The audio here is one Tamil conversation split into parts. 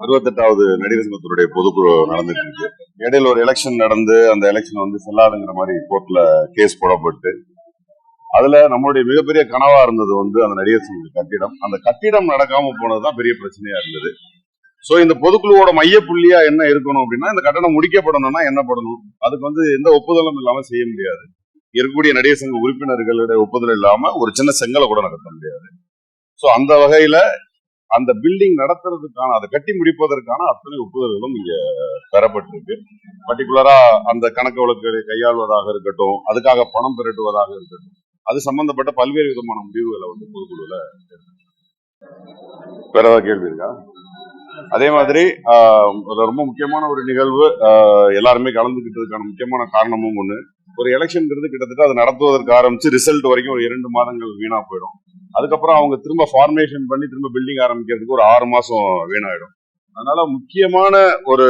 அறுபத்தெட்டாவது நடிகர் சங்கத்தினுடைய பொதுக்குழு நடந்துட்டு இருக்கு இடையில ஒரு எலெக்ஷன் நடந்து அந்த எலெக்ஷன் வந்து செல்லாதுங்கிற மாதிரி கோர்ட்ல கேஸ் போடப்பட்டு அதுல நம்மளுடைய மிகப்பெரிய கனவா இருந்தது வந்து அந்த நடிகர் சங்க கட்டிடம். அந்த கட்டிடம் நடக்காம போனதுதான் பெரிய பிரச்சனையா இருந்தது. சோ இந்த பொதுக்குழுவோட மைய புள்ளியா என்ன இருக்கணும் அப்படின்னா இந்த கட்டணம் முடிக்கப்படணும்னா என்ன பண்ணணும்? அதுக்கு வந்து எந்த ஒப்புதலும் இல்லாம செய்ய முடியாது. இருக்கக்கூடிய நடிகர் சங்க உறுப்பினர்களுடைய ஒப்புதல் இல்லாம ஒரு சின்ன செங்கலை கூட நடத்த முடியாது. சோ அந்த வகையில அந்த பில்டிங் நடத்துறதுக்கான அதை கட்டி முடிப்பதற்கான அத்தனை ஒப்புதல்களும் இங்க பெறப்பட்டிருக்கு. பர்டிகுலரா அந்த கணக்கு வழக்குகளை கையாள்வதாக இருக்கட்டும் அதுக்காக பணம் திரட்டுவதாக இருக்கட்டும் அது சம்பந்தப்பட்ட பல்வேறு விதமான முடிவுகளை வந்து பொதுக்குழுல வேற ஏதாவது கேள்வி இருக்கா? அதே மாதிரி ஆஹ், ரொம்ப முக்கியமான ஒரு நிகழ்வு. எல்லாருமே கலந்துகிட்டதுக்கான முக்கியமான காரணமும் ஒண்ணு. ஒரு எலெக்ஷன்ங்கிறது கிட்டத்தட்ட அது நடத்துவதற்கு ஆரம்பிச்சு ரிசல்ட் வரைக்கும் ஒரு இரண்டு மாதங்கள் வீணா போயிடும். அதுக்கப்புறம் அவங்க திரும்ப ஃபார்மேஷன் பண்ணி திரும்ப பில்டிங் ஆரம்பிக்கிறதுக்கு ஒரு ஆறு மாசம் வீணாயிடும். அதனால முக்கியமான ஒரு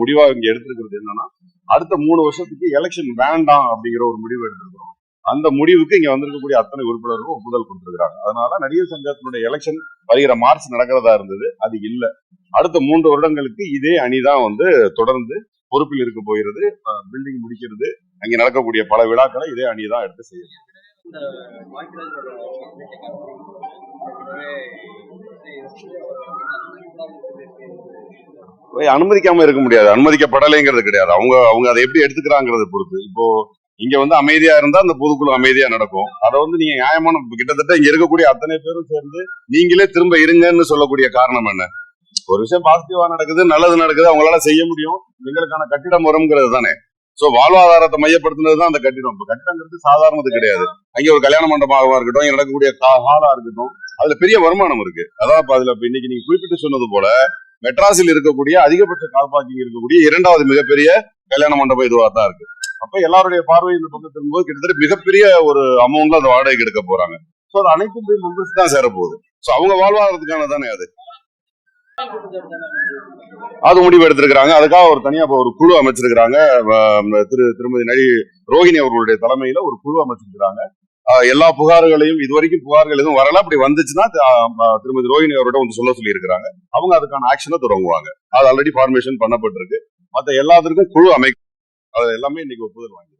முடிவா இங்க எடுத்திருக்கிறது என்னன்னா அடுத்த மூணு வருஷத்துக்கு எலெக்ஷன் வேண்டாம் அப்படிங்கிற ஒரு முடிவு எடுத்திருக்கிறோம். அந்த முடிவுக்கு இங்க வந்திருக்கக்கூடிய அத்தனை உறுப்பினர்களும் ஒப்புதல் கொடுத்திருக்கிறாங்க. அதனால நடிகர் சங்கத்தினுடைய எலெக்ஷன் வருகிற மார்ச் நடக்கிறதா இருந்தது அது இல்ல. அடுத்த மூன்று வருடங்களுக்கு இதே அணிதான் வந்து தொடர்ந்து பொறுப்பில் இருக்க போகிறது பில்டிங் முடிக்கிறது அங்கே நடக்கக்கூடிய பல விழாக்களை இதே அணிதான் எடுத்து செய்யணும் இந்த அனுமதிக்காம இருக்க முடியாது. அனுமதிக்கப்படலைங்கிறது கிடையாது. அவங்க அவங்க அதை எப்படி எடுத்துக்கிறாங்கிறத பொறுத்து. இப்போ இங்க வந்து அமைதியா இருந்தா அந்த பொதுக்குழு அமைதியா நடக்கும். அதை வந்து நீங்க நியாயமான கிட்டத்தட்ட இங்க இருக்கக்கூடிய அத்தனை பேரும் சேர்ந்து நீங்களே திரும்ப இருங்கன்னு சொல்லக்கூடிய காரணம் என்ன? ஒரு விஷயம் பாசிட்டிவா நடக்குது நல்லது நடக்குது அவங்களால செய்ய முடியும். எங்களுக்கான கட்டிடம் வரும்ங்கிறது தானே. சோ வாழ்வாதாரத்தை மையப்படுத்தினது தான் அந்த கட்டிடம். இப்ப கட்டிடங்கிறது சாதாரணது கிடையாது. அங்கே ஒரு கல்யாண மண்டபமாக இருக்கட்டும் இங்க நடக்கக்கூடிய ஹாலா இருக்கட்டும் அதுல பெரிய வருமானம் இருக்கு. அதான் இப்ப அதுல இன்னைக்கு நீங்க குறிப்பிட்டு சொன்னது போல மெட்ராஸில் இருக்கக்கூடிய அதிகபட்ச கார் பார்க்கிங் இருக்கக்கூடிய இரண்டாவது மிகப்பெரிய கல்யாண மண்டபம் இதுவாக தான் இருக்கு. அப்ப எல்லாருடைய பார்வை இந்த பக்கம் திரும்பும்போது கிட்டத்தட்ட மிகப்பெரிய ஒரு அமௌண்ட்ல அந்த வாடகைக்கு எடுக்க போறாங்க. சோ அது அனைத்தும் போய் மெம்பர்ஸ் தான் சேர போகுது சோ அவங்க வாழ்வாதாரத்துக்கான தானே அது. அது முடிவு எடுத்திருக்கிறாங்க. அதுக்காக ஒரு தனியா ஒரு குழு அமைச்சிருக்கிறாங்க. திரு திருமதி நடி ரோஹிணி அவர்களுடைய தலைமையில ஒரு குழு அமைச்சிருக்கிறாங்க. அஹ் எல்லா புகார்களையும் இதுவரைக்கும் புகார்கள் எதுவும் வரல. அப்படி வந்துச்சுன்னா திருமதி ரோஹிணி அவர்கிட்ட வந்து சொல்ல சொல்லி இருக்கிறாங்க அவங்க அதுக்கான ஆக்ஷனை தொடங்குவாங்க. அது ஆல்ரெடி ஃபார்மேஷன் பண்ணப்பட்டிருக்கு. மத்த எல்லாத்திற்கும் குழு அமைக்கும் அது எல்லாமே இன்னைக்கு ஒப்புதல் வாங்கி